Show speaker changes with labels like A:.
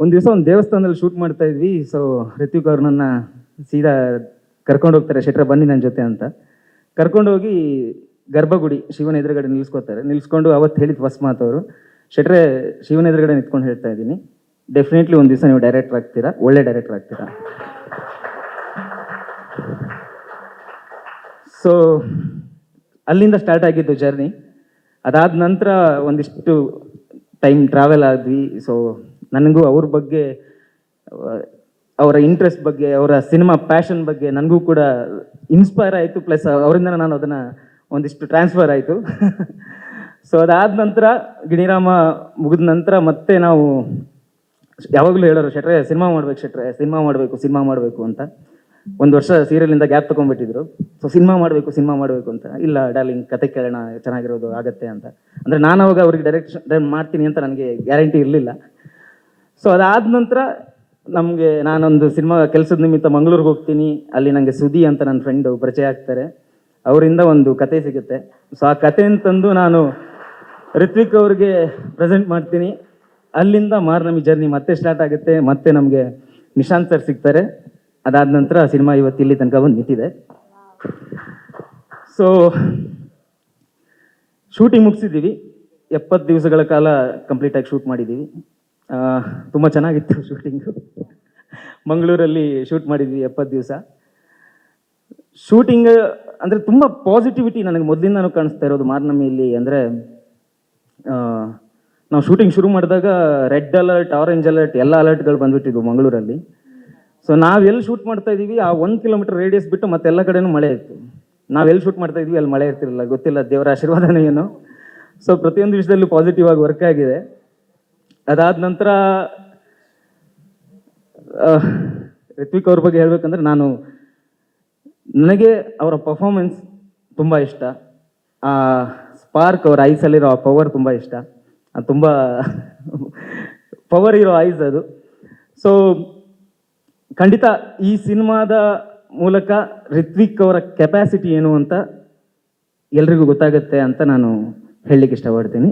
A: ಒಂದು ದಿವಸ ಒಂದು ದೇವಸ್ಥಾನದಲ್ಲಿ ಶೂಟ್ ಮಾಡ್ತಾ ಇದ್ವಿ. ಸೊ ಹೃತ್ವಿಕ್ ಅವ್ರು ನನ್ನ ಸೀದಾ ಕರ್ಕೊಂಡು ಹೋಗ್ತಾರೆ. ಶೆಟ್ರ, ಬನ್ನಿ ನನ್ನ ಜೊತೆ ಅಂತ. ಕರ್ಕೊಂಡೋಗಿ ಗರ್ಭಗುಡಿ ಶಿವನ ಎದುರುಗಡೆ ನಿಲ್ಲಿಸ್ಕೋತಾರೆ ನಿಲ್ಸ್ಕೊಂಡು ಅವತ್ತು ಹೇಳಿದ ಫಸ್ಟ್ ಮಾತು ಅವರು. ಶೆಟ್ರೆ, ಶಿವನ ಎದುರುಗಡೆ ನಿಂತ್ಕೊಂಡು ಹೇಳ್ತಾ ಇದ್ದೀನಿ. ಡೆಫಿನೆಟ್ಲಿ ಒಂದು ದಿವಸ ನೀವು ಡೈರೆಕ್ಟರ್ ಆಗ್ತೀರಾ? ಒಳ್ಳೆ ಡೈರೆಕ್ಟರ್ ಆಗ್ತೀರಾ? ಸೊ ಅಲ್ಲಿಂದ ಸ್ಟಾರ್ಟ್ ಆಗಿದ್ದು ಜರ್ನಿ ಅದಾದ ನಂತರ ಒಂದಿಷ್ಟು ಟೈಮ್ ಟ್ರಾವೆಲ್ ಆದ್ವಿ. ಸೊ ನನಗೂ ಅವ್ರ ಬಗ್ಗೆ, ಅವರ ಇಂಟ್ರೆಸ್ಟ್ ಬಗ್ಗೆ, ಅವರ ಸಿನಿಮಾ ಪ್ಯಾಷನ್ ಬಗ್ಗೆ ನನಗೂ ಕೂಡ ಇನ್ಸ್ಪೈರ್ ಆಯಿತು. ಪ್ಲಸ್ ಅವರಿಂದ ನಾನು ಅದನ್ನು ಒಂದಿಷ್ಟು ಟ್ರಾನ್ಸ್ಫರ್ ಆಯಿತು. ಸೊ ಅದಾದ ನಂತರ ಗಿಣಿರಾಮ ಮುಗಿದ ನಂತರ ಮತ್ತೆ ನಾವು ಯಾವಾಗಲೂ ಹೇಳೋರು ಶೆಟ್ರೆ ಸಿನಿಮಾ ಮಾಡ್ಬೇಕು ಶೆಟ್ರೆ ಸಿನಿಮಾ ಮಾಡಬೇಕು ಸಿನಿಮಾ ಮಾಡಬೇಕು ಅಂತ. ಒಂದು ವರ್ಷ ಸೀರಿಯಲಿಂದ ಗ್ಯಾಪ್ ತೊಗೊಂಡ್ಬಿಟ್ಟಿದ್ರು. ಸೊ ಸಿನಿಮಾ ಮಾಡಬೇಕು ಸಿನಿಮಾ ಮಾಡಬೇಕು ಅಂತ. ಇಲ್ಲ ಡಾರ್ಲಿಂಗ್ ಕತೆ ಕೇಳೋಣ, ಚೆನ್ನಾಗಿರೋದು ಆಗತ್ತೆ ಅಂತ. ಅಂದರೆ ನಾನು ಅವಾಗ ಅವ್ರಿಗೆ ಡೈರೆಕ್ಷನ್ ಮಾಡ್ತೀನಿ ಅಂತ ನನಗೆ ಗ್ಯಾರಂಟಿ ಇರಲಿಲ್ಲ. ಸೊ ಅದಾದ ನಂತರ ನಮಗೆ ನಾನೊಂದು ಸಿನಿಮಾ ಕೆಲಸದ ನಿಮಿತ್ತ ಮಂಗಳೂರಿಗೆ ಹೋಗ್ತೀನಿ. ಅಲ್ಲಿ ನನಗೆ ಸುದಿ ಅಂತ ನನ್ನ ಫ್ರೆಂಡು ಪರಿಚಯ ಆಗ್ತಾರೆ. ಅವರಿಂದ ಒಂದು ಕತೆ ಸಿಗುತ್ತೆ. ಸೊ ಆ ಕಥೆಯನ್ನು ತಂದು ನಾನು ಋತ್ವಿಕ್ ಅವ್ರಿಗೆ ಪ್ರೆಸೆಂಟ್ ಮಾಡ್ತೀನಿ. ಅಲ್ಲಿಂದ ಮಾರ್ನಮಿ ಜರ್ನಿ ಮತ್ತೆ ಸ್ಟಾರ್ಟ್ ಆಗುತ್ತೆ. ಮತ್ತೆ ನಮಗೆ ನಿಶಾಂತ್ ಸರ್ ಸಿಗ್ತಾರೆ. ಅದಾದ ನಂತರ ಸಿನಿಮಾ ಇವತ್ತು ಇಲ್ಲಿ ತನಕ ಬಂದು ನಿಂತಿದೆ ಸೊ ಶೂಟಿಂಗ್ ಮುಗಿಸಿದ್ದೀವಿ. ಎಪ್ಪತ್ತು ದಿವಸಗಳ ಕಾಲ ಕಂಪ್ಲೀಟಾಗಿ ಶೂಟ್ ಮಾಡಿದ್ದೀವಿ. ತುಂಬ ಚೆನ್ನಾಗಿತ್ತು ಶೂಟಿಂಗು ಮಂಗಳೂರಲ್ಲಿ ಶೂಟ್ ಮಾಡಿದ್ವಿ ಎಪ್ಪತ್ತು ದಿವಸ. ಶೂಟಿಂಗ್ ಅಂದರೆ ತುಂಬ ಪಾಸಿಟಿವಿಟಿ ನನಗೆ ಮೊದಲಿಂದನೂ ಕಾಣಿಸ್ತಾ ಇರೋದು ಮಾರ್ನಮಿಯಲ್ಲಿ ಅಂದರೆ ನಾವು ಶೂಟಿಂಗ್ ಶುರು ಮಾಡಿದಾಗ ರೆಡ್ ಅಲರ್ಟ್ ಆರೆಂಜ್ ಅಲರ್ಟ್ ಎಲ್ಲ ಅಲರ್ಟ್ಗಳು ಬಂದುಬಿಟ್ಟಿದ್ವು ಮಂಗಳೂರಲ್ಲಿ. ಸೊ ನಾವು ಎಲ್ಲಿ ಶೂಟ್ ಮಾಡ್ತಾ ಇದ್ದೀವಿ ಆ ಒಂದು ಕಿಲೋಮೀಟರ್ ರೇಡಿಯಸ್ ಬಿಟ್ಟು ಮತ್ತೆಲ್ಲ ಕಡೆನೂ ಮಳೆ ಇತ್ತು. ನಾವು ಎಲ್ಲಿ ಶೂಟ್ ಮಾಡ್ತಾ ಇದ್ವಿ ಅಲ್ಲಿ ಮಳೆ ಇರ್ತಿರಲಿಲ್ಲ, ಗೊತ್ತಿಲ್ಲ ದೇವರ ಆಶೀರ್ವಾದನೇ ಏನು. ಸೊ ಪ್ರತಿಯೊಂದು ವಿಷಯದಲ್ಲೂ ಪಾಸಿಟಿವ್ ಆಗಿ ವರ್ಕ್ ಆಗಿದೆ. ಅದಾದ ನಂತರ ರಿತ್ವಿಕ್ ಅವ್ರ ಬಗ್ಗೆ ಹೇಳಬೇಕಂದ್ರೆ ನಾನು, ನನಗೆ ಅವರ ಪರ್ಫಾರ್ಮೆನ್ಸ್ ತುಂಬ ಇಷ್ಟ. ಆ ಸ್ಪಾರ್ಕ್ ಅವ್ರ ಐಸಲ್ಲಿರೋ ಆ ಪವರ್ ತುಂಬ ಇಷ್ಟ. ಅದು ತುಂಬ ಪವರ್ ಇರೋ ಐಸ್ ಅದು. ಸೊ ಖಂಡಿತ ಈ ಸಿನಿಮಾದ ಮೂಲಕ ರಿತ್ವಿಕ್ ಅವರ ಕೆಪಾಸಿಟಿ ಏನು ಅಂತ ಎಲ್ರಿಗೂ ಗೊತ್ತಾಗುತ್ತೆ ಅಂತ ನಾನು ಹೇಳಲಿಕ್ಕೆ ಇಷ್ಟಪಡ್ತೀನಿ.